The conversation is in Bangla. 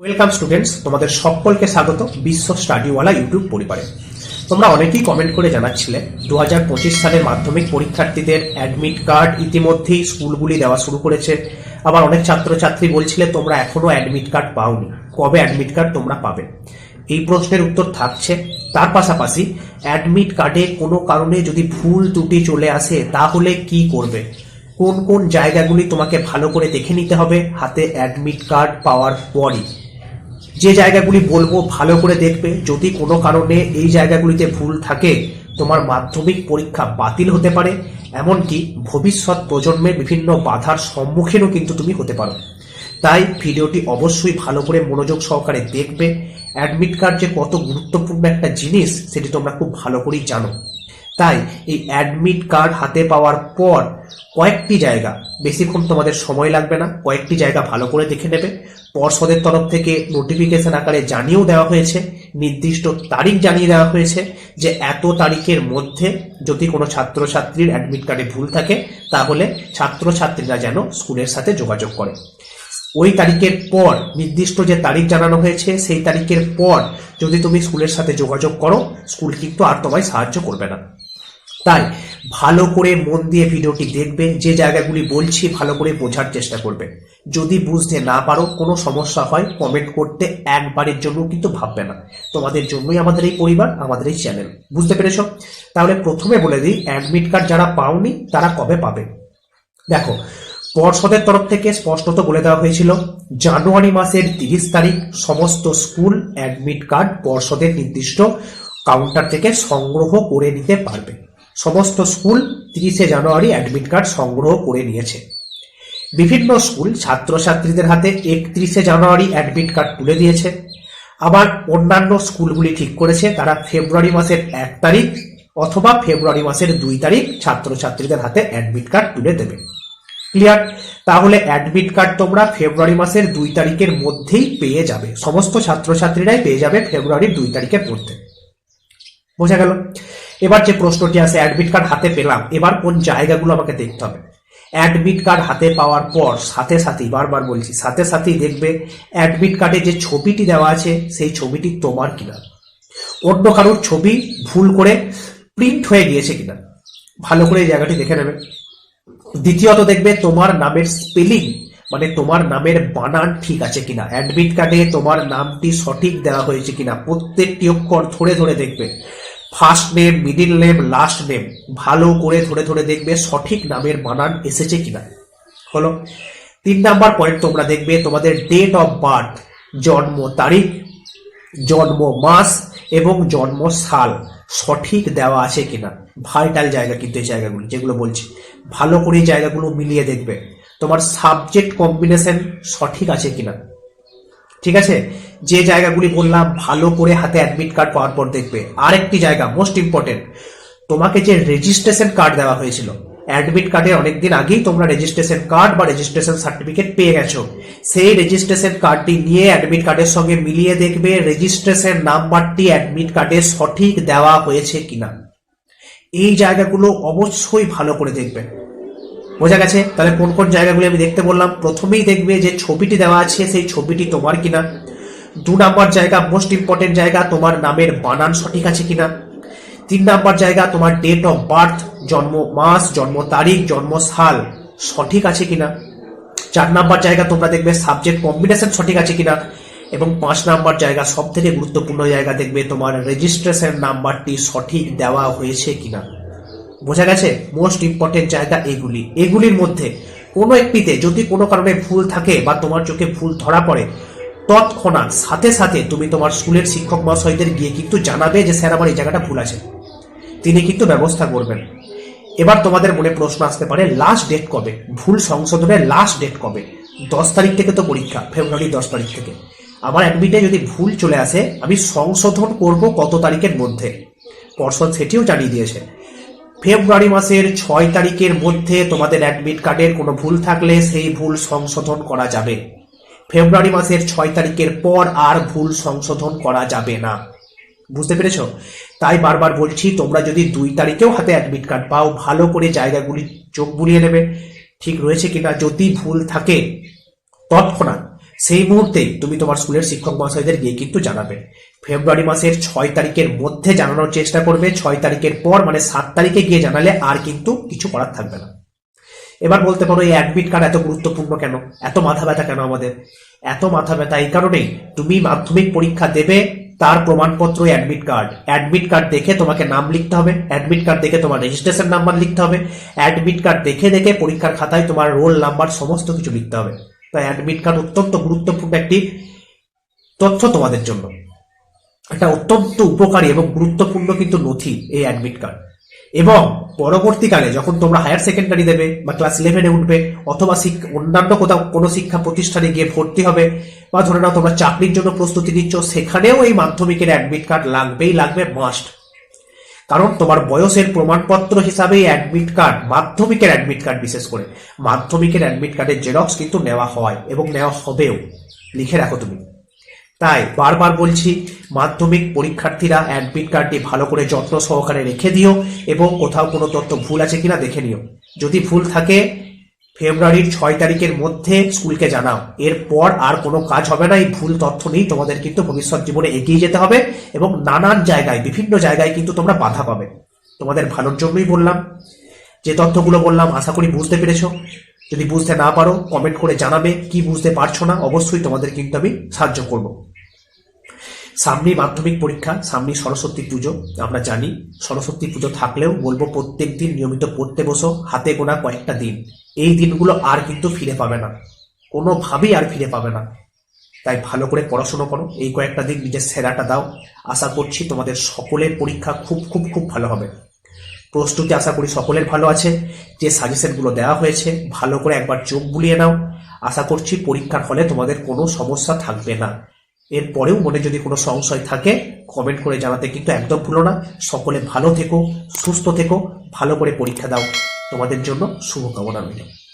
ওয়েলকাম স্টুডেন্টস তোমাদের সকলকে স্বাগত বিশ্ব স্টাডিওয়ালা ইউটিউব পরিবারে। তোমরা অনেকেই কমেন্ট করে জানাচ্ছিলে দু হাজার পঁচিশ সালের মাধ্যমিক পরীক্ষার্থীদের অ্যাডমিট কার্ড ইতিমধ্যেই স্কুলগুলি দেওয়া শুরু করেছে। আবার অনেক ছাত্রছাত্রী বলছিলে, তোমরা এখনও অ্যাডমিট কার্ড পাওনি। কবে অ্যাডমিট কার্ড তোমরা পাবে? এই প্রশ্নের উত্তর থাকছে। তার পাশাপাশি অ্যাডমিট কার্ডে কোনো কারণে যদি ভুল ত্রুটি চলে আসে, তাহলে কি করবে? কোন কোন জায়গাগুলি তোমাকে ভালো করে দেখে নিতে হবে হাতে অ্যাডমিট কার্ড পাওয়ার পরই? যে জায়গাগুলি বলব ভালো করে দেখবে। যদি কোনো কারণে এই জায়গাগুলিতে ভুল থাকে, তোমার মাধ্যমিক পরীক্ষা বাতিল হতে পারে, এমনকি ভবিষ্যৎ প্রজন্মের বিভিন্ন বাধার সম্মুখীনও কিন্তু তুমি হতে পারো। তাই ভিডিওটি অবশ্যই ভালো করে মনোযোগ সহকারে দেখবে। অ্যাডমিট কার্ড যে কত গুরুত্বপূর্ণ একটা জিনিস, সেটি তোমরা খুব ভালো করেই জানো। তাই এই অ্যাডমিট কার্ড হাতে পাওয়ার পর কয়েকটি জায়গা, বেশিক্ষণ তোমাদের সময় লাগবে না, কয়েকটি জায়গা ভালো করে দেখে নেবে। পর্ষদের তরফ থেকে নোটিফিকেশন আকারে জানিয়েও দেওয়া হয়েছে, নির্দিষ্ট তারিখ জানিয়ে দেওয়া হয়েছে যে এত তারিখের মধ্যে যদি কোনো ছাত্রছাত্রীর অ্যাডমিট কার্ডে ভুল থাকে, তাহলে ছাত্রছাত্রীরা যেন স্কুলের সাথে যোগাযোগ করে। ওই তারিখের পর নির্দিষ্ট যে তারিখ জানানো হয়েছে, সেই তারিখের পর যদি তুমি স্কুলের সাথে যোগাযোগ করো, স্কুল কিন্তু আর তোমায় সাহায্য করবে না। তাই ভালো করে মন দিয়ে ভিডিওটি দেখবে যে জায়গাগুলি বলছি ভালো করে বোঝার চেষ্টা করবে যদি বুঝতে না পারো, কোনো সমস্যা হয় কমেন্ট করতে একবারের জন্য কিন্তু ভাববে না। তোমাদের জন্যই আমাদের এই পরিবার, আমাদের এই চ্যানেল বুঝতে পেরেছ? তাহলে প্রথমে বলে দিই অ্যাডমিট কার্ড যারা পাওনি, তারা কবে পাবে? দেখো, পর্ষদের তরফ থেকে স্পষ্টত বলে দেওয়া হয়েছিল, জানুয়ারি মাসের তিরিশ তারিখ সমস্ত স্কুল অ্যাডমিট কার্ড পর্ষদের নির্দিষ্ট কাউন্টার থেকে সংগ্রহ করে নিতে পারবে। সমস্ত স্কুল তিরিশে জানুয়ারি অ্যাডমিট কার্ড সংগ্রহ করে নিয়েছে। বিভিন্ন স্কুল ছাত্রছাত্রীদের হাতে একত্রিশে জানুয়ারি অ্যাডমিট কার্ড তুলে দিয়েছে। আবার অন্যান্য স্কুলগুলি ঠিক করেছে, তারা ফেব্রুয়ারি মাসের এক তারিখ অথবা ফেব্রুয়ারি মাসের দুই তারিখ ছাত্রছাত্রীদের হাতে অ্যাডমিট কার্ড তুলে দেবে। ক্লিয়ার? তাহলে অ্যাডমিট কার্ড তোমরা ফেব্রুয়ারি মাসের দুই তারিখের মধ্যেই পেয়ে যাবে। সমস্ত ছাত্রছাত্রীরাই পেয়ে যাবে ফেব্রুয়ারির দুই তারিখের মধ্যে। বোঝা গেল? এবার যে প্রশ্নটি আছে অ্যাডমিট কার্ড হাতে পেলাম, এবার কোন জায়গাগুলো আমাকে দেখতে হবে? অ্যাডমিট কার্ড হাতে পাওয়ার পর সাথে সাথেই, বারবার বলছি, সাথে সাথেই দেখবে অ্যাডমিট কার্ডে যে ছবিটি দেওয়া আছে, সেই ছবিটি তোমার কিনা? অন্য কারোর ছবি ভুল করে প্রিন্ট হয়ে গিয়েছে কিনা? ভালো করে এই জায়গাটি দেখে নেবে। দ্বিতীয়ত দেখবে তোমার নামের স্পেলিং মানে তোমার নামের বানান ঠিক আছে কিনা? অ্যাডমিট কার্ডে তোমার নামটি সঠিক দেওয়া হয়েছে কিনা? প্রত্যেকটি অক্ষর ধরে ধরে দেখবে। First name middle name last name ভালো করে ধরে ধরে দেখবে সঠিক নামের বানান এসেছে কিনা। হলো? তিন নাম্বার পয়েন্ট তোমরা দেখবে, তোমাদের ডেট অফ বার্থ জন্ম তারিখ, জন্ম মাস এবং জন্ম সাল সঠিক দেওয়া আছে কিনা। ভাইটাল জায়গা কিন্তু এই জায়গাগুলো, যেগুলো বলছি। ভালো করে জায়গাগুলো মিলিয়ে দেখবে, তোমার সাবজেক্ট কম্বিনেশন সঠিক আছে কিনা। ঠিক আছে? যে জায়গাগুলি বললাম, ভালো করে হাতে অ্যাডমিট কার্ড পাওয়ার পর দেখবে। আরেকটি জায়গা মোস্ট ইম্পর্টেন্ট তোমাকে যে রেজিস্ট্রেশন কার্ড দেওয়া হয়েছিল অ্যাডমিট কার্ডের অনেকদিন আগেই তোমরা রেজিস্ট্রেশন কার্ড বা রেজিস্ট্রেশন সার্টিফিকেট পেয়ে গেছো। সেই রেজিস্ট্রেশন কার্ডটি নিয়ে অ্যাডমিট কার্ডের সঙ্গে মিলিয়ে দেখবে রেজিস্ট্রেশন নাম্বারটি অ্যাডমিট কার্ডে সঠিক দেওয়া হয়েছে কিনা। এই জায়গাগুলো অবশ্যই ভালো করে দেখবে। বোঝা গেছে? তাহলে কোন কোন জায়গাগুলি আমি দেখতে বললাম? প্রথমেই দেখবে যে ছবিটি দেওয়া আছে সেই ছবিটি তোমার কিনা। দু নাম্বার জায়গা মোস্ট ইম্পর্টেন্ট জায়গা, তোমার নামের বানান সঠিক আছে কিনা। তিন নাম্বার জায়গা, তোমার ডেট অফ বার্থ জন্ম মাস, জন্ম তারিখ, জন্ম সাল, সঠিক আছে কিনা। চার নাম্বার জায়গা, তোমরা দেখবে সাবজেক্ট কম্বিনেশন সঠিক আছে কিনা। এবং পাঁচ নাম্বার জায়গা সব থেকে গুরুত্বপূর্ণ জায়গা দেখবে তোমার রেজিস্ট্রেশন নাম্বারটি সঠিক দেওয়া হয়েছে কিনা। বোঝা গেছে মোস্ট ইম্পর্টেন্ট জায়গা এগুলি। এগুলির মধ্যে কোনো একটিতে যদি কোনো কারণে ভুল থাকে বা তোমার চোখে ভুল ধরা পড়ে, তৎক্ষণাৎ সাথে সাথে তুমি তোমার স্কুলের শিক্ষক মহাশয়দের গিয়ে কিন্তু জানাবে যে, স্যার, আমার এই জায়গাটা ভুল আছে। তিনি কিন্তু ব্যবস্থা করবেন। এবার তোমাদের মনে প্রশ্ন আসতে পারে লাস্ট ডেট কবে? ভুল সংশোধনের লাস্ট ডেট কবে? দশ তারিখ থেকে তো পরীক্ষা ফেব্রুয়ারি দশ তারিখ থেকে। আমার অ্যাডমিটে যদি ভুল চলে আসে, আমি সংশোধন করব কত তারিখের মধ্যে। পর্ষদ সেটিও জানিয়ে দিয়েছে। ফেব্রুয়ারি মাসের ছয় তারিখের মধ্যে তোমাদের অ্যাডমিট কার্ডের কোনো ভুল থাকলে সেই ভুল সংশোধন করা যাবে। ফেব্রুয়ারি মাসের ছয় তারিখের পর আর ভুল সংশোধন করা যাবে না। বুঝতে পেরেছ? তাই বারবার বলছি, তোমরা যদি দুই তারিখেও হাতে অ্যাডমিট কার্ড পাও, ভালো করে জায়গাগুলি চোখ বুলিয়ে নেবে। ঠিক রয়েছে কিনা যদি ভুল থাকে, তৎক্ষণাৎ সেই মুহূর্তেই তুমি তোমার স্কুলের শিক্ষক মহাশয়দের গিয়ে কিন্তু জানাবে। ফেব্রুয়ারি মাসের ছয় তারিখের মধ্যে জানানোর চেষ্টা করবে। ছয় তারিখের পর মানে সাত তারিখে গিয়ে জানালে আর কিন্তু কিছু করার থাকবে না। এবার বলতে পারো, এই অ্যাডমিট কার্ড এত গুরুত্বপূর্ণ কেন? এত মাথা ব্যথা কেন আমাদের? এত মাথা ব্যথা এই কারণেই তুমি মাধ্যমিক পরীক্ষা দেবে, তার প্রমাণপত্র অ্যাডমিট কার্ড অ্যাডমিট কার্ড দেখে তোমাকে নাম লিখতে হবে। অ্যাডমিট কার্ড দেখে তোমার রেজিস্ট্রেশন নাম্বার লিখতে হবে। অ্যাডমিট কার্ড দেখে দেখে পরীক্ষার খাতায় তোমার রোল নাম্বার সমস্ত কিছু লিখতে হবে। তাই অ্যাডমিট কার্ড অত্যন্ত গুরুত্বপূর্ণ একটি তথ্য তোমাদের জন্য। এটা অত্যন্ত উপকারী এবং গুরুত্বপূর্ণ কিন্তু নথি এই অ্যাডমিট কার্ড এবং পরবর্তীকালে যখন তোমরা হায়ার সেকেন্ডারি দেবে বা ক্লাস ইলেভেনে উঠবে, অথবা অন্যান্য কোথাও কোনো শিক্ষা প্রতিষ্ঠানে গিয়ে ভর্তি হবে, বা ধরে নাও তোমরা চাকরির জন্য প্রস্তুতি নিচ্ছ, সেখানেও এই মাধ্যমিকের অ্যাডমিট কার্ড লাগবেই লাগবে মাস্ট কারণ তোমার বয়সের প্রমাণপত্র হিসাবে অ্যাডমিট কার্ড মাধ্যমিকের অ্যাডমিট কার্ড বিশেষ করে, মাধ্যমিকের অ্যাডমিট কার্ডের জেরক্স কিন্তু নেওয়া হয় এবং নেওয়া হবেও। লিখে রাখো তুমি। তাই বারবার বলছি, মাধ্যমিক পরীক্ষার্থীরা অ্যাডমিট কার্ডটি ভালো করে যত্ন সহকারে রেখে দিও এবং কোথাও কোনো তথ্য ভুল আছে কিনা দেখে নিও। যদি ভুল থাকে, ফেব্রুয়ারির ছয় তারিখের মধ্যে স্কুলকে জানাও। এরপর আর কোনো কাজ হবে না, এই ভুল তথ্য নেই তোমাদের কিন্তু ভবিষ্যৎ জীবনে এগিয়ে যেতে হবে এবং নানান জায়গায়, বিভিন্ন জায়গায় কিন্তু তোমরা বাধা পাবে। তোমাদের ভালোর জন্যই বললাম। যে তথ্যগুলো বললাম, আশা করি বুঝতে পেরেছ। যদি বুঝতে না পারো কমেন্ট করে জানাবে, কি বুঝতে পারছ না, অবশ্যই তোমাদের কিন্তু আমি সাহায্য করব। সামনেই মাধ্যমিক পরীক্ষা, সামনেই সরস্বতী পুজো, আমরা জানি। সরস্বতী পুজো থাকলেও বলব প্রত্যেক দিন নিয়মিত পড়তে বসো, হাতে গোনা কয়েকটা দিন। এই দিনগুলো আর কিন্তু ফিরে পাবে না। কোনোভাবেই আর ফিরে পাবে না। তাই ভালো করে পড়াশোনা করো, এই কয়েকটা দিন নিজের সেরাটা দাও। আশা করছি তোমাদের সকলের পরীক্ষা খুব খুব খুব ভালো হবে। প্রস্তুতি আশা করি সকলের ভালো আছে। যে সাজেশনগুলো দেওয়া হয়েছে, ভালো করে একবার চোখ বুলিয়ে নাও। আশা করছি পরীক্ষার ফলে তোমাদের কোনো সমস্যা থাকবে না। এরপরেও মনে যদি কোনো সংশয় থাকে কমেন্ট করে জানাতে কিন্তু একদম ভুলো না। সকলে ভালো থেকো, সুস্থ থেকো, ভালো করে পরীক্ষা দাও। তোমাদের জন্য শুভকামনা রইল।